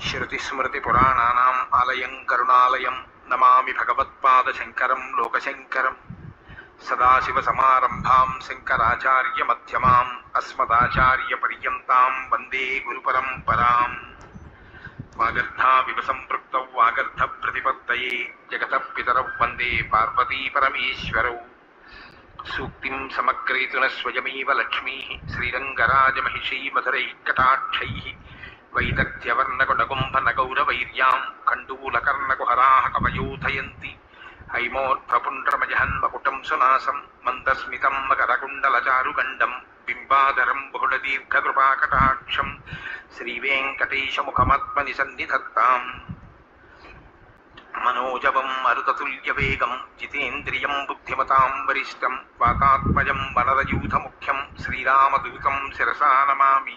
శృతిస్మృతిపురాణానాం ఆలయం కరుణాలయం నమామి భగవత్పాదశంకరం లోకశంకరం సదాశివసమారంభాం శంకరాచార్యమధ్యమాం అస్మదాచార్యపర్యంతాం వందే గురుపరంపరాం వాగర్ధావివ సంపృక్తౌ వాగర్ధ ప్రతిపత్తయే జగత పితరౌ వందే పార్వతీ పరమేశ్వరౌ సూక్తిం సమగ్రేతున స్వయమేవ లక్ష్మీ శ్రీరంగరాజమహిషీ మధురైకటాక్షైः వైదగ్ధ్యవర్ణగుణగుంభనగౌరవైర్యాం కండూలకర్ణకుహరాः కవయోధయంతి హైమోర్ధ్వపుండ్రమజహన్మకుటం సునాసం మందస్మితం మకరకుండలచారుగండం బింబాధరం బహుళదీర్ఘకృపాకటాక్షం శ్రీవేంకటేశముఖమాత్మని సన్నిధత్తాం మనోజవం మరుతతుల్యవేగం జితేంద్రియం బుద్ధిమతాం వరిష్టం వాతాత్మజం వనరయూథముఖ్యం శ్రీరామదూతం శిరసా నమామి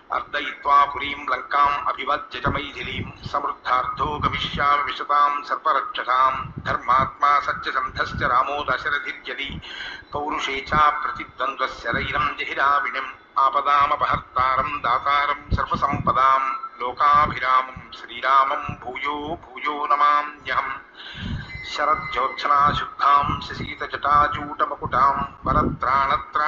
अर्दयित्वापुरीं लङ्काम् अभिवज्यजमैथिलीम् समृद्धार्थो गमिष्यामि विशताम् सर्वरक्षसाम्। धर्मात्मा सत्यसन्धश्च रामो दशरथिर्यदि पौरुषे च प्रतिद्वन्द्वस्यरैरम् जहिराविणिम्। आपदामपहर्तारम् दातारम् सर्वसम्पदाम्। लोकाभिरामम् श्रीरामम् भूयो भूयो नमाम्यहम्। భూయో భూయో నమామ్యహం శరజ్యోత్సనాశుద్ధాం శశీతజటాచూటమకుటాం వరత్రాణత్ర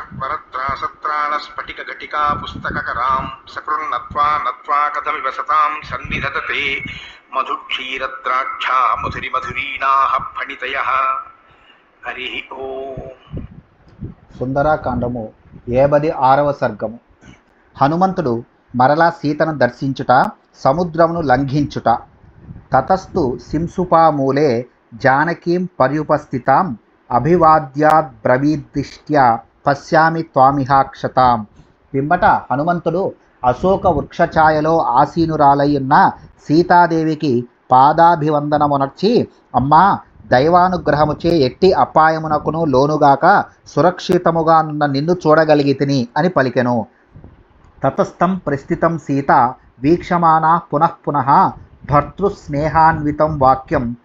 ఘటికా పుస్తకరాం సకృన్నత్వా నత్వా కథమివ సతాం సన్నిధతతే మధుక్షీరద్రాక్షా మధురి మధురీనాః ఫణితయः హరి ఓ సుందరాకాండము ఏబది ఆరవ సర్గము. హనుమంతుడు మరలా సీతను దర్శించుట సముద్రమును లంఘించుట తతస్థు సింసుపామూలే జానకీం పర్యుపస్థితాం అభివాద్యాద్బ్రవీద్దిష్ట్యా పశ్యామి త్వామిహాక్షతాం. పిమ్మట హనుమంతుడు అశోక వృక్షఛాయలో ఆసీనురాలయ్యున్న సీతాదేవికి పాదాభివందనమునర్చి అమ్మా దైవానుగ్రహముచే ఎట్టి అపాయమునకును లోనుగాక సురక్షితముగా నున్న నిన్ను చూడగలిగితిని అని పలికెను. తతస్థం ప్రస్థితం సీత వీక్షమానా పునఃపున భర్తృస్నేహాన్వితం వాక్యం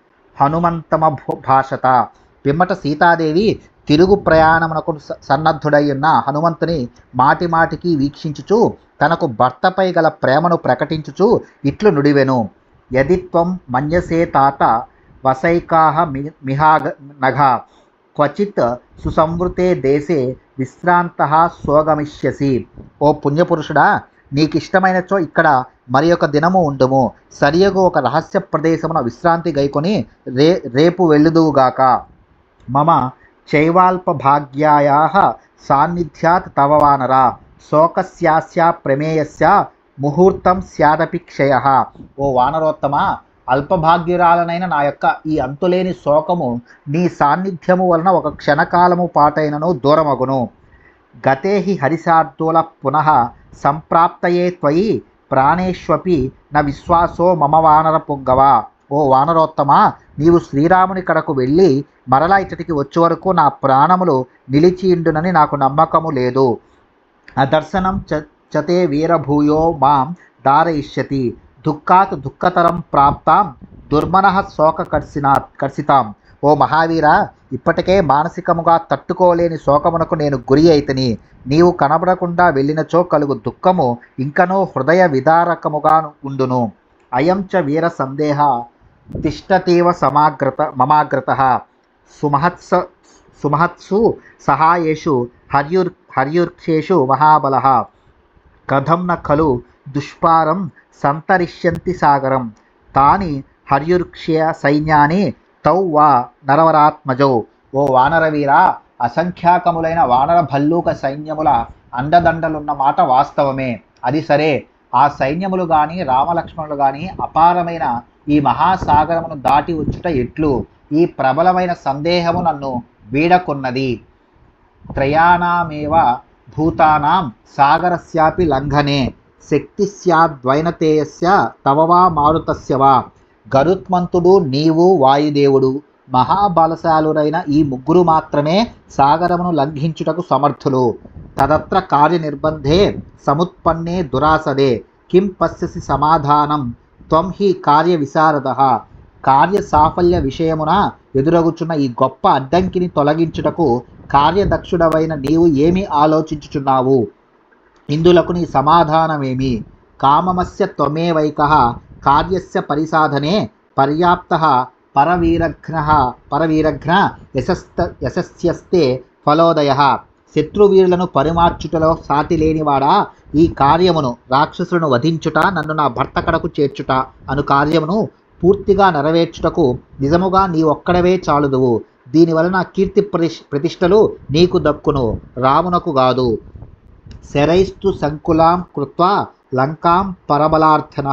హనుమంతమ భాషత పిమ్మట సీతాదేవి తిరుగు ప్రయాణమునకు స- సన్నద్ధుడై ఉన్న హనుమంతుని మాటి మాటికి వీక్షించుచు తనకు భర్తపై గల ప్రేమను ప్రకటించుచు ఇట్లు నుడివెను. యదిత్వం మన్యసే తాత వసైకాహ మి మిహాగ నఘ. క్వచిత్ సుసంవృతే దేశే విశ్రాంత సోగమిష్యసి. ఓ పుణ్యపురుషుడా నీకిష్టమైనచో ఇక్కడ మరి ఒక దినము ఉండుము. సరియగు ఒక రహస్య ప్రదేశమున విశ్రాంతి గైకొని రే రేపు వెళ్ళుదువుగాక. మమ చైవాల్పభాగ్యాయా సాన్నిధ్యాత్ తవ వానరా. శోకస్యాస్య ప్రమేయస్య ముహూర్తం స్యాదపి క్షయ. ఓ వానరోత్తమ అల్పభాగ్యురాలనైన నా యొక్క ఈ అంతులేని శోకము నీ సాన్నిధ్యము వలన ఒక క్షణకాలము పాటైనను దూరమగును. గతే హి పునః సంప్రాప్తయే త్వయి ప్రాణేష్వపి నా విశ్వాసో మమ వానర పుంగవ. ఓ వానరోత్తమ నీవు శ్రీరాముని కడకు వెళ్ళి మరలా ఇచ్చటికి వచ్చే వరకు నా ప్రాణములు నిలిచియుండునని నాకు నమ్మకము లేదు. అదర్శనం చ చతే వీరభూయో మాం దారయిష్యతి దుఃఖాత్ దుఃఖతరం ప్రాప్తాం దుర్మనః శోక కర్సినా కర్షితాం. ఓ మహావీర ఇప్పటికే మానసికముగా తట్టుకోలేని శోకమునకు నేను గురి అయితని. నీవు కనబడకుండా వెళ్ళినచో కలుగు దుఃఖము ఇంకనూ హృదయ విదారకముగా ఉండును. అయంచ వీర సందేహ తిష్టతీవ సమాగ్రత మమాగ్రత. సుమహత్స సుమహత్సు సహాయేషు హర్యుర్ హర్యుర్క్షేషు మహాబల. కథం న ఖలు దుష్పారం సంతరిష్యంతి సాగరం. తాని హర్యుర్క్ష్య సైన్యాని తౌ వా నరవరాత్మజౌ. ఓ వానరవీర అసంఖ్యాకములైన వానర భల్లూక సైన్యముల అండదండలున్న మాట వాస్తవమే. అది సరే. ఆ సైన్యములు గాని రామలక్ష్మణులు గాని అపారమైన ఈ మహాసాగరమును దాటి వచ్చుట ఎట్లు? ఈ ప్రబలమైన సందేహము నన్ను వీడకొన్నది. త్రయాణమేవ భూతానాం సాగరస్యాపి లంఘనే. శక్తి స్యాద్వైనతేయస్య తవ వా మారుతస్య వా. గరుత్మంతుడు నీవు వాయుదేవుడు. మహాబలశాలురైన ఈ ముగ్గురు మాత్రమే సాగరమును లంఘించుటకు సమర్థులు. తదత్ర కార్యనిర్బంధే సముత్పన్నే దురాసదే. కిం పశ్యసి సమాధానం? త్వం హి కార్య విశారద కార్య సాఫల్య విషయమున ఎదురగుచున్న ఈ గొప్ప అడ్డంకిని తొలగించుటకు కార్యదక్షుడవైన నీవు ఏమి ఆలోచించుచున్నావు? ఇందులకు నీ సమాధానమేమి? కామమస్య త్వమేవైక? కార్యస్య పరిసాధనే పర్యాప్త పరవీరఘ్న పరవీరఘ్న యశస్త యశస్యస్తే ఫలోదయ శత్రువీరులను పరిమార్చుటలో సాటి లేనివాడా ఈ కార్యమును? రాక్షసులను వధించుట నన్ను నా భర్త కడకు చేర్చుట అను కార్యమును పూర్తిగా నెరవేర్చుటకు నిజముగా నీ ఒక్కడవే చాలుదువు. దీనివలన కీర్తి ప్రతిష్ ప్రతిష్టలు నీకు దక్కును రామునకు కాదు శరైస్తు సంకులాం కృత్వా లంకాం పరబలార్థన.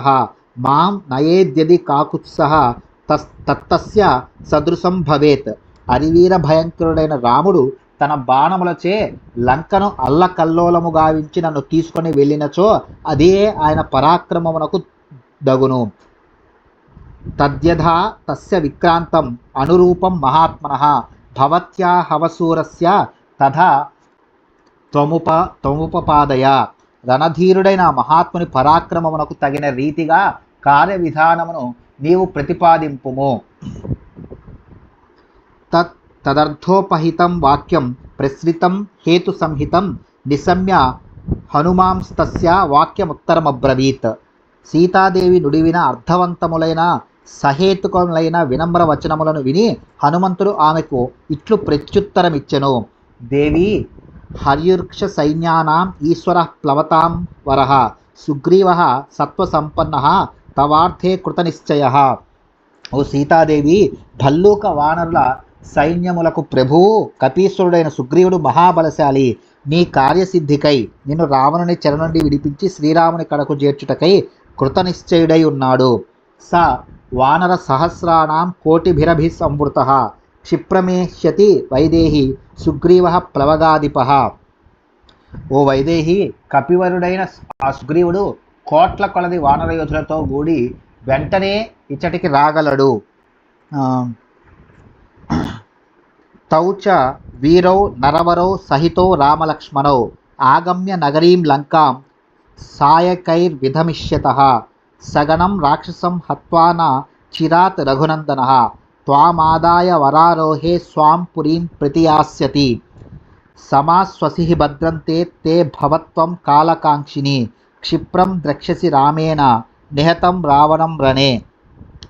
మాం నయేద్యది కాకుత్సహ తస్ తత్తస్య సదృశం భవేత్. అరివీర భయంకరుడైన రాముడు తన బాణములచే లంకను అల్లకల్లోలము గావించి నన్ను తీసుకొని వెళ్ళినచో అదే ఆయన పరాక్రమమునకు దగును. తద్యథా తస్య విక్రాంతం అనురూపం మహాత్మన. భవత్యా హవసూరస్య తథా త్వముప త్వముపపాదయ. రణధీరుడైన మహాత్ముని పరాక్రమమునకు తగిన రీతిగా కార్యవిధానమును నీవు ప్రతిపాదింపుము. తత్ తదర్థోపహితం వాక్యం ప్రసృతం హేతు సంహితం నిశమ్య హనుమాంస్తస్య వాక్యముత్తరమబ్రవీత్. సీతాదేవి నుడివిన అర్థవంతములైన సహేతుకములైన వినమ్ర వచనములను విని హనుమంతుడు ఆమెకు ఇట్లు ప్రత్యుత్తరమిచ్చెను. దేవి హర్యుర్క్ష సైన్యానాం ఈశ్వర ప్లవతాం వరః. సుగ్రీవ సత్వసంపన్న తవార్థే కృతనిశ్చయ. ఓ సీతాదేవి భల్లూక వానరుల సైన్యములకు ప్రభువు కపీశ్వరుడైన సుగ్రీవుడు మహాబలశాలి నీ కార్యసిద్ధికై నిన్ను రావణుని చెర నుండి విడిపించి శ్రీరాముని కడకు చేర్చుటకై కృతనిశ్చయుడై ఉన్నాడు. స. వానర సహస్రాణం కోటిభిరభి సంవృత. క్షిప్రమేష్యతి వైదేహి సుగ్రీవ ప్లవగాధిప ఓ వైదేహి కపివరుడైన ఆ సుగ్రీవుడు కోట్ల కొలది వానర యోధులతో కూడి వెంటనే ఇచ్చటికి రాగలడు. తౌచ వీరౌ నరవరౌ సహితో రామలక్ష్మణౌ ఆగమ్య నగరీం లంకాం సాయకైర్విధమిష్యత సగణం రాక్షసం హత్వాన చిరాత్ రఘునందన త్వామాదాయ వరారోహే స్వాం పురీం ప్రతియాస్యతి. సమాస్వసి భద్రంతే తే భవత్వం కాలకాంక్షిని. క్షిప్రం ద్రక్ష్యసి రామేణ నిహతం రావణం రణే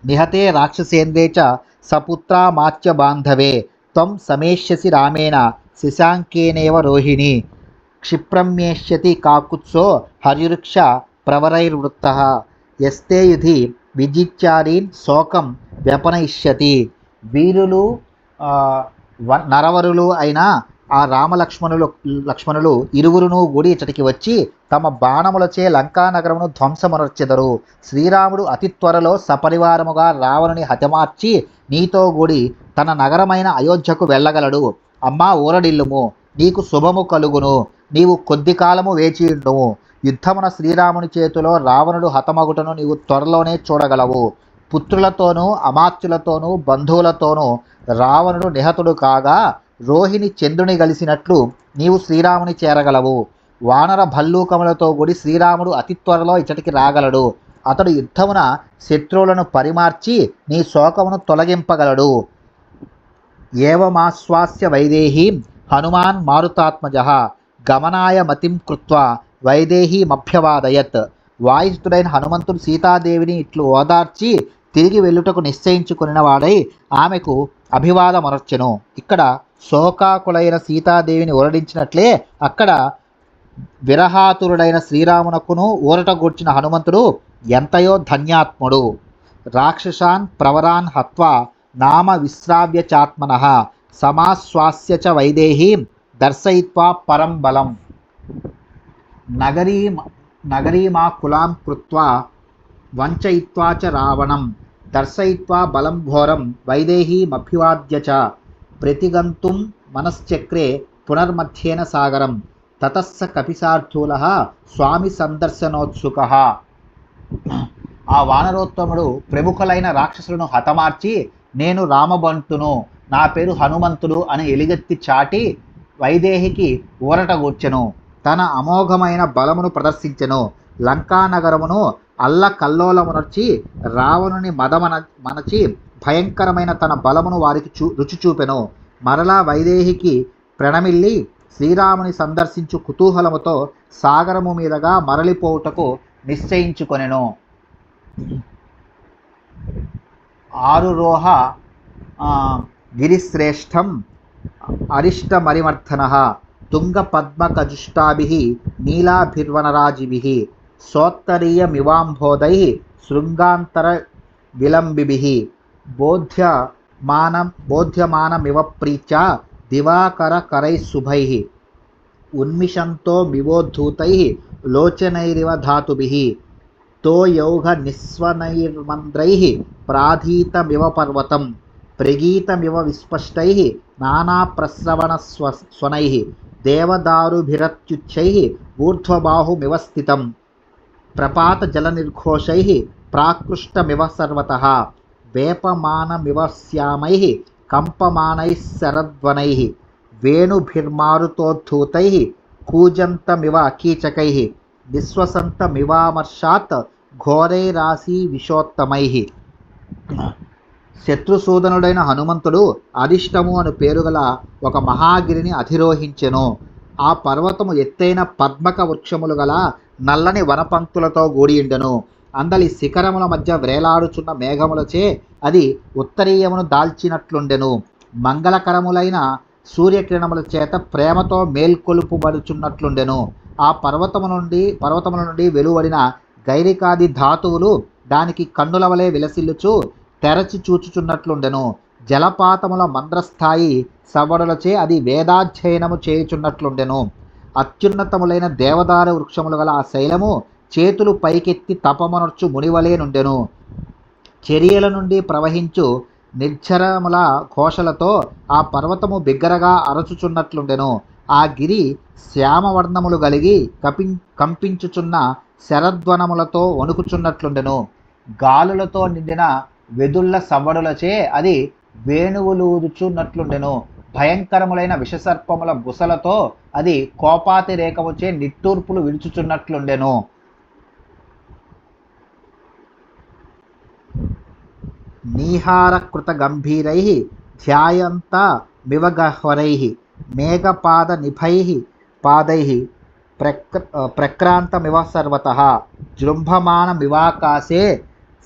నిహతే రాక్షసేంద్రే చ సపుత్రామాచ్య బాంధవే త్వం సమేష్యసి రామేణ శశాంకేనేవ రోహిణి. క్షిప్రమ్యేష్యతి కాకుత్సో హరివృక్ష ప్రవరైర్వృత్త. యస్తే యుధి విజిత్యారీన్ శోకం వ్యపనయిష్యతి. వీరులు నరవరులు అయిన ఆ రామలక్ష్మణులు లక్ష్మణులు ఇరువురును గుడి ఇచ్చటికి వచ్చి తమ బాణములచే లంకా నగరమును ధ్వంసమునర్చెదరు. శ్రీరాముడు అతి త్వరలో సపరివారముగా రావణుని హతమార్చి నీతో గూడి తన నగరమైన అయోధ్యకు వెళ్ళగలడు. అమ్మా ఊరడిల్లుము నీకు శుభము కలుగును నీవు కొద్ది కాలము వేచియుండుము యుద్ధమున శ్రీరాముని చేతిలో రావణుడు హతమగుటను నీవు త్వరలోనే చూడగలవు. పుత్రులతోనూ అమాత్యులతోనూ బంధువులతోనూ రావణుడు నిహతుడు కాగా రోహిణి చంద్రుని కలిసినట్లు నీవు శ్రీరాముని చేరగలవు. వానర భల్లూకములతో కూడి శ్రీరాముడు అతి త్వరలో ఇచ్చటికి రాగలడు. అతడు యుద్ధమున శత్రువులను పరిమార్చి నీ శోకమును తొలగింపగలడు. ఏవమాశ్వాస్య వైదేహీ హనుమాన్ మారుతాత్మజ గమనాయ మతిం కృత్వా వైదేహీమభ్యవాదయత్ వాయుతుడైన హనుమంతుడు సీతాదేవిని ఇట్లు ఓదార్చి తిరిగి వెళ్ళుటకు నిశ్చయించుకున్న వాడై ఆమెకు అభివాదమనర్చెను ఇక్కడ శోకాకులైన సీతాదేవిని ఊరడించినట్లే అక్కడ విరహాతురుడైన శ్రీరామునకును ఊరటగూర్చిన హనుమంతుడు ఎంతయో ధన్యాత్ముడు. రాక్షసాన్ ప్రవరాన్ హత్వా నామ విశ్రావ్య చాత్మన సమాశ్వాస్య చ వైదేహీం దర్శయిత్వా పరం బలం. నగరీ నగరీమా కులాం కృత్వా వంచయిత్వా చ రావణం దర్శయిత్వా బలం ఘోరం వైదేహీమభివాద్య చ ప్రతిగంతుం మనశ్చక్రే పునర్మధ్యేన సాగరం. తతస్స కపిసార్థూల స్వామి సందర్శనోత్సుక. ఆ వానరోత్తముడు ప్రముఖులైన రాక్షసులను హతమార్చి నేను రామబంటును నా పేరు హనుమంతుడు అని ఎలుగెత్తి చాటి వైదేహికి ఊరటగూర్చెను తన అమోఘమైన బలమును ప్రదర్శించెను. లంకానగరమును అల్ల కల్లోలమునర్చి రావణుని మదమన మనచి భయంకరమైన తన బలమును వారికి చూ రుచి చూపెను. మరలా వైదేహికి ప్రణమిల్లి శ్రీరాముని సందర్శించు కుతూహలముతో సాగరము మీదగా మరలిపోవుటకు నిశ్చయించుకొనెను. ఆరురోహ ఆ, గిరిశ్రేష్టం అరిష్టమరిమర్థన తుంగపద్మకజుష్టాభిः నీలాభిర్వనరాజిభి సోత్తరీయమివాంబోధై శృంగాంతర విలంబిభిः बोध्य मानम बोध्यमानमिव प्रीत्या दिवाकरकरैः शुभैः। उन्मिषन्तो मिवोद्धूतैः लोचनैरिव धातुभिः। तोयौघनिस्वनैर्मन्द्रैः प्राधीतमिव पर्वतं प्रगीतमिव विस्पष्टैः नानाप्रस्रवणस्व स्वनैः देवदारुभिरत्युच्छैः ऊर्ध्वबाहुमिव स्थितं प्रपातजलनिर्घोषैः प्राकृष्टमिव सर्वतः। సర్వతः వేపమానమివ శ్యామైः కంపమానైः శరద్వనైः వేణుభిర్మారుతోద్ధూతైः కూజంతమివ కీచకైः నిశ్వసంతమివామర్షాత్ ఘోరైరాశీ విషోత్తమై శత్రుసూదనుడైన హనుమంతుడు అరిష్టము అను పేరుగల ఒక మహాగిరిని అధిరోహించెను. ఆ పర్వతము ఎత్తైన పద్మక వృక్షములు గల నల్లని వనపంక్తులతో గూడియుండెను. అందలి శిఖరముల మధ్య వేలాడుచున్న మేఘములచే అది ఉత్తరీయమును దాల్చినట్లుండెను. మంగళకరములైన సూర్యకిరణముల చేత ప్రేమతో మేల్కొలుపుబడుచున్నట్లుండెను. ఆ పర్వతము నుండి పర్వతముల నుండి వెలువడిన గైరికాది ధాతువులు దానికి కన్నుల వలె విలసిల్లుచు తెరచి చూచుచున్నట్లుండెను. జలపాతముల మంద్రస్థాయి సవడులచే అది వేదాధ్యయనము చేయుచున్నట్లుండెను. అత్యున్నతములైన దేవదార వృక్షములు గల ఆ శైలము చేతులు పైకెత్తి తపమనర్చు మునివలే నుండెను చర్యల నుండి ప్రవహించు నిర్జరముల ఘోషలతో ఆ పర్వతము బిగ్గరగా అరచుచున్నట్లుండెను. ఆ గిరి శ్యామవర్ణములు కలిగి కపిం కంపించుచున్న శరద్వనములతో వణుకుచున్నట్లుండెను. గాలులతో నిండిన వెదుళ్ళ సవ్వడులచే అది వేణువులూదుచున్నట్లుండెను. భయంకరములైన విషసర్పముల గుసలతో అది కోపాతిరేకముచే నిట్టూర్పులు విడుచుచున్నట్లుండెను. నీహారకృత గంభీరై ధ్యాయంత మివగహ్వరై మేఘపాద నిభై పాదై ప్రక్ర ప్రక్రాంతమివ సర్వత జృంభమానమివాకాశే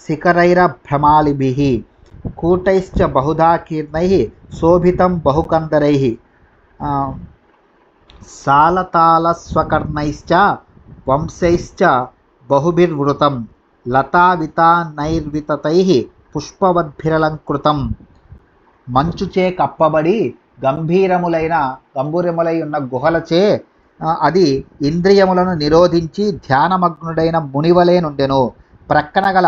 శిఖరైరభ్రమాలిభిः కూటైశ్చ బహుధా కీర్ణైः శోభితం బహుకందరైः ఆ, సాలతాళస్వకర్ణైశ్చ వంశైశ్చ బహుభిర్వృతం లతావితానైర్వితతైः పుష్పవద్భిరలంకృతం. మంచుచే కప్పబడి గంభీరములైన గంభీరములై ఉన్న గుహలచే అది ఇంద్రియములను నిరోధించి ధ్యానమగ్నుడైన మునివలే నుండెను. ప్రక్కన గల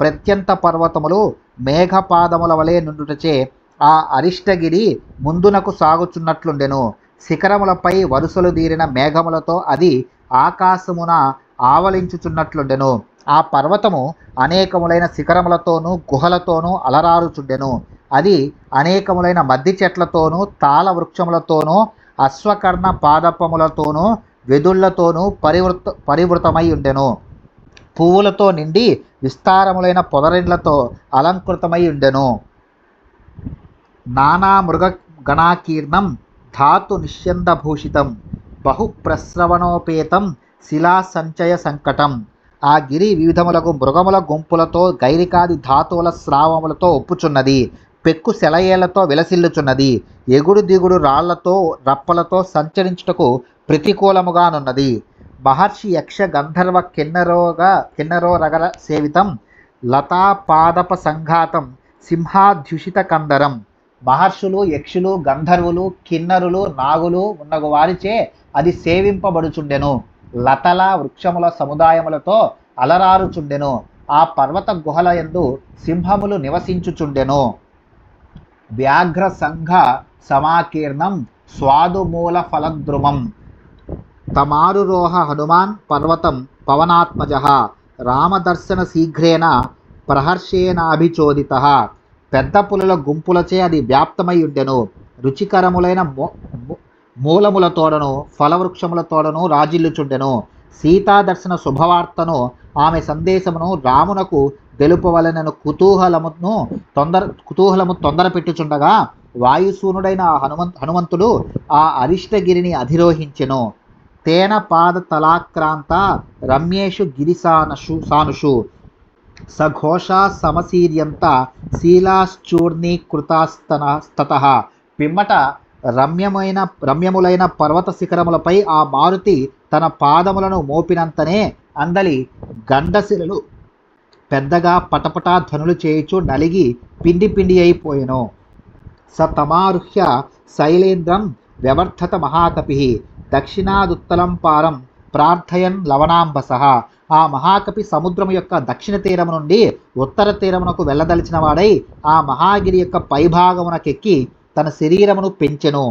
ప్రత్యంత పర్వతములు మేఘపాదముల వలె నుండుటచే ఆ అరిష్టగిరి ముందునకు సాగుచున్నట్లుండెను. శిఖరములపై వరుసలు దీరిన మేఘములతో అది ఆకాశమున ఆవలించుచున్నట్లుండెను. ఆ పర్వతము అనేకములైన శిఖరములతోనూ గుహలతోనూ అలరారుచుండెను. అది అనేకములైన మద్ది చెట్లతోనూ తాళ వృక్షములతోనూ అశ్వకర్ణ పాదపములతోనూ వెదుళ్ళతోనూ పరివృత పరివృతమై ఉండెను. పువ్వులతో నిండి విస్తారములైన పొదరిండ్లతో అలంకృతమై ఉండెను. నానా మృగ గణాకీర్ణం ధాతు నిశ్యందభూషితం బహు ప్రస్రవణోపేతం శిలా సంచయ సంకటం. ఆ గిరి వివిధములకు మృగముల గుంపులతో గైరికాది ధాతువుల స్రావములతో ఒప్పుచున్నది. పెక్కు సెలయేళ్ళతో విలసిల్లుచున్నది. ఎగుడు దిగుడు రాళ్ళతో రప్పలతో సంచరించుటకు ప్రతికూలముగానున్నది. మహర్షి యక్ష గంధర్వ కిన్నరోగా కిన్నరో రగల సేవితం లతాపాదప సంఘాతం సింహాధ్యుషిత కందరం. మహర్షులు యక్షులు గంధర్వులు కిన్నరులు నాగులు ఉన్నగు వారిచే అది సేవింపబడుచుండెను. లతల వృక్షముల సముదాయములతో అలరారుచుండెను. ఆ పర్వత గుహల యందు సింహములు నివసించుచుండెను. వ్యాఘ్ర సంఘ సమాకీర్ణం స్వాదుమూల ఫలద్రుమం. తమారురోహ హనుమాన్ పర్వతం పవనాత్మజ. రామదర్శన శీఘ్రేణ ప్రహర్షేనాభిచోదిత పెద్ద పులుల గుంపులచే అది వ్యాప్తమై ఉండెను. రుచికరములైన మూలముల తోడను ఫలవృక్షముల తోడను రాజిల్లుచుండెను. సీతాదర్శన శుభవార్తను ఆమె సందేశమును రామునకు తెలుపవలనను కుతూహలమును తొందర కుతూహలము తొందర పెట్టుచుండగా వాయుసూనుడైన ఆ హనుమంత్ హనుమంతుడు ఆ అరిష్టగిరిని అధిరోహించెను. తేన పాద తలాక్రాంత రమ్యేషు గిరిసానషు సానుషు. సఘోషా సమసీర్యంత శీలాశ్చూర్ణీకృతాస్తన స్తత. పిమ్మట రమ్యమైన రమ్యములైన పర్వత శిఖరములపై ఆ మారుతి తన పాదములను మోపినంతనే అందలి గండశిలలు పెద్దగా పటపటా ధ్వనులు చేయుచు నలిగి పిండి పిండి అయిపోయెను. స తమారుహ్య శైలేంద్రం వ్యవర్ధత మహాకపి దక్షిణాదుత్తలం పారం ప్రార్థయన్ లవణాంబస. ఆ మహాకపి సముద్రము యొక్క దక్షిణ తీరము నుండి ఉత్తర తీరమునకు వెళ్ళదలిచిన వాడై ఆ మహాగిరి యొక్క పైభాగమునకెక్కి తన శరీరమును పెంచెను.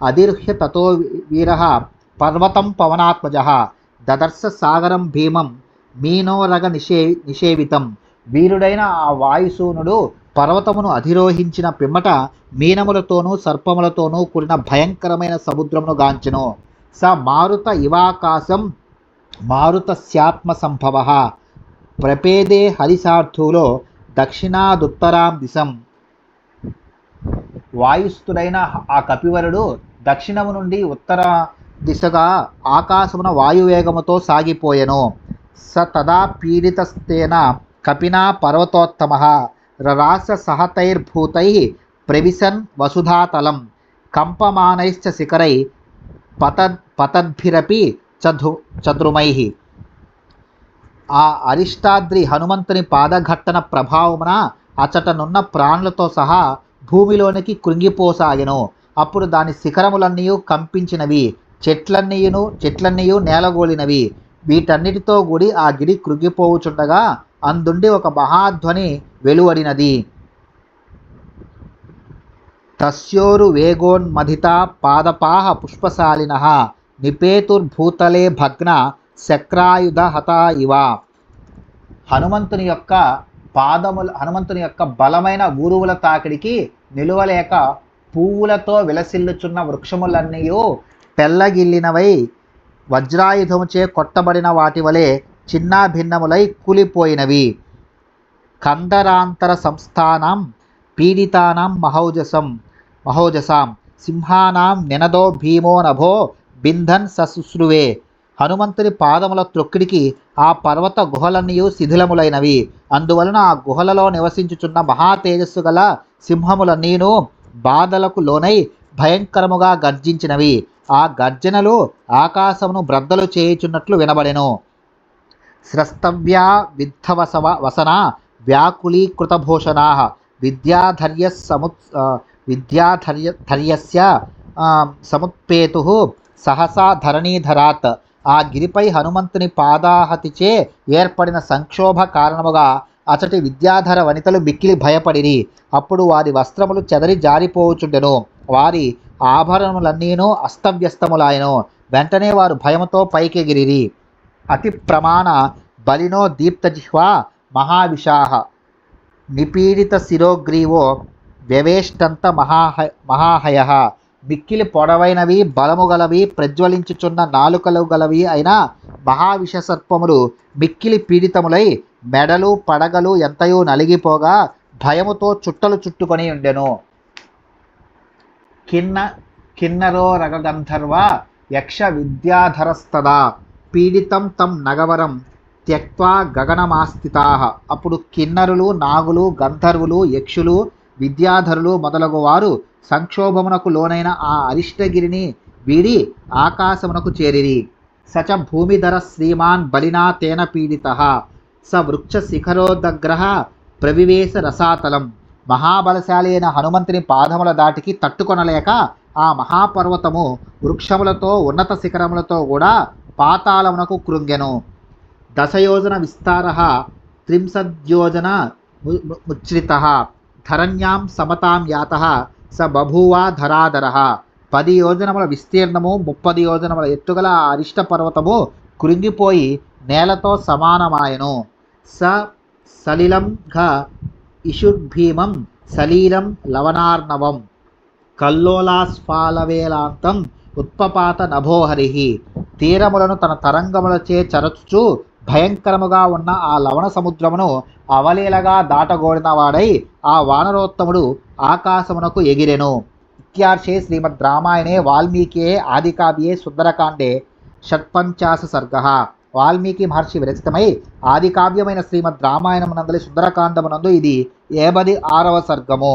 అధిరుహ్య తతో వీర పర్వతం పవనాత్మజ దదర్శ సాగరం భీమం మీనోరగ నిషే నిషేవితం. వీరుడైన ఆ వాయుసూనుడు పర్వతమును అధిరోహించిన పిమ్మట మీనములతోనూ సర్పములతోనూ కూడిన భయంకరమైన సముద్రమును గాంచెను. స మారుత ఇవాకాశం మారుతస్యాత్మ సంభవ ప్రపేదే హరిసార్థులో దక్షిణాదుత్తరాం దిశం. వాయుస్థుడైన ఆ కపివరుడు దక్షిణము నుండి ఉత్తర దిశగా ఆకాశమున వాయువేగముతో సాగిపోయెను. స తదా పీడితస్తేన కపినా పర్వతోత్తమ రరాస సహతైర్భూతై ప్రవిశన్ వసుధాతలం కంపమానైశ్చ శిఖరై పతద్ పతద్భిరపి చదు చద్రుమై. ఆ అరిష్టాద్రి హనుమంతుని పాదఘట్టన ప్రభావమున అచటనున్న ప్రాణులతో సహా భూమిలోనికి కృంగిపోసాగెను అప్పుడు దాని శిఖరములన్నీ కంపించినవి చెట్లన్నీయును చెట్లన్నీయు నేలగోలినవి. వీటన్నిటితో కూడి ఆ గిరి కృంగిపోవుచుండగా అందుండి ఒక మహాధ్వని వెలువడినది. తస్యోరు వేగోన్మధిత పాదపాహ పుష్పశాలిన నిపేతుర్భూతలే భగ్న శక్రాయుధ హత ఇవ. హనుమంతుని యొక్క పాదముల హనుమంతుని యొక్క బలమైన ఊరువుల తాకిడికి నిలువలేక పువ్వులతో విలసిల్లుచున్న వృక్షములన్నీ తెల్లగిల్లినవై వజ్రాయుధముచే కొట్టబడిన వాటి వలె చిన్నాభిన్నములై కూలిపోయినవి. కందరాంతర సంస్థానం పీడితానం మహౌజసం మహౌజసాం సింహానాం నినదో భీమో నభో బింధన్ సశుశ్రువే హనుమంతుని పాదముల త్రొక్కిడికి ఆ పర్వత గుహలన్నీ శిథిలములైనవి. అందువలన ఆ గుహలలో నివసించుచున్న మహా తేజస్సు గల సింహములన్నీను బాధలకు లోనై భయంకరముగా గర్జించినవి. ఆ గర్జనలు ఆకాశమును బ్రద్దలు చేయుచున్నట్లు వినబడెను. స్రస్తవ్యా విద్ధవసవ వసన వ్యాకులీకృతభూషణా. విద్యాధర్య సము విద్యాధర్య ధర్యస్య సముత్పేతు. సహసా ధరణీధరాత్. ఆ గిరిపై హనుమంతుని పాదాహతిచే ఏర్పడిన సంక్షోభ కారణముగా అచటి విద్యాధర వనితలు మిక్కిలి భయపడిరి. అప్పుడు వారి వస్త్రములు చెదరి జారిపోవచుండెను వారి ఆభరణములన్నీను అస్తవ్యస్తములాయను. వెంటనే వారు భయముతో పైకెగిరిరి. అతి ప్రమాణ బలినో దీప్తజిహ్వా మహావిషాహ. నిపీడిత శిరోగ్రీవో వ్యవేష్టంత మహాహ మహాహయ. మిక్కిలి పొడవైనవి బలము గలవి ప్రజ్వలించుచున్న నాలుకలు గలవి అయిన మహావిష సర్పములు మిక్కిలి పీడితములై మెడలు పడగలు ఎంతయో నలిగిపోగా భయముతో చుట్టలు చుట్టుకొని ఉండెను. కిన్న కిన్నరో రగగంధర్వ యక్ష విద్యాధరస్తదా పీడితం తం నగవరం త్యక్వా గగనమాస్థితా. అప్పుడు కిన్నరులు నాగులు గంధర్వులు యక్షులు విద్యాధరులు మొదలగు వారు సంక్షోభమునకు లోనైన ఆ అరిష్టగిరిని వీడి ఆకాశమునకు చేరిరి. సచ భూమిధర శ్రీమాన్ బలినా తేన పీడిత. స వృక్ష శిఖరోదగ్రహ ప్రవివేశ రసాతలం. మహాబలశాలి అయిన హనుమంతుని పాదముల దాటికి తట్టుకొనలేక ఆ మహాపర్వతము వృక్షములతో ఉన్నత శిఖరములతో కూడా పాతాళమునకు కృంగెను. దశయోజన విస్తార త్రింశద్యోజన ము- ముచ్రిత ధరణ్యాం సమతాం యాత స బభూవా ధరాధర పది యోజనముల విస్తీర్ణము ముప్పది యోజనముల ఎత్తుగల అరిష్ట పర్వతము కృంగిపోయి నేలతో సమానమాయను. స సలిలం ఘ ఇషుర్భీమం సలీలం లవణార్ణవం. కల్లోలాస్ఫాలవేలాంతం ఉత్పపాత నభోహరి. తీరములను తన తరంగములచే చరచుచు భయంకరముగా ఉన్న ఆ లవణ సముద్రమును అవలీలగా దాటగోడిన వాడై ఆ వానరోత్తముడు ఆకాశమునకు ఎగిరెను. ఇత్యార్షే శ్రీమద్ రామాయణే వాల్మీకియే ఆదికావ్యే సుందరకాండే షట్పంచాశ సర్గ. వాల్మీకి మహర్షి విరచితమై ఆదికావ్యమైన శ్రీమద్ రామాయణమునందలి సుందరకాండమునందు ఇది ఏబది ఆరవ సర్గము.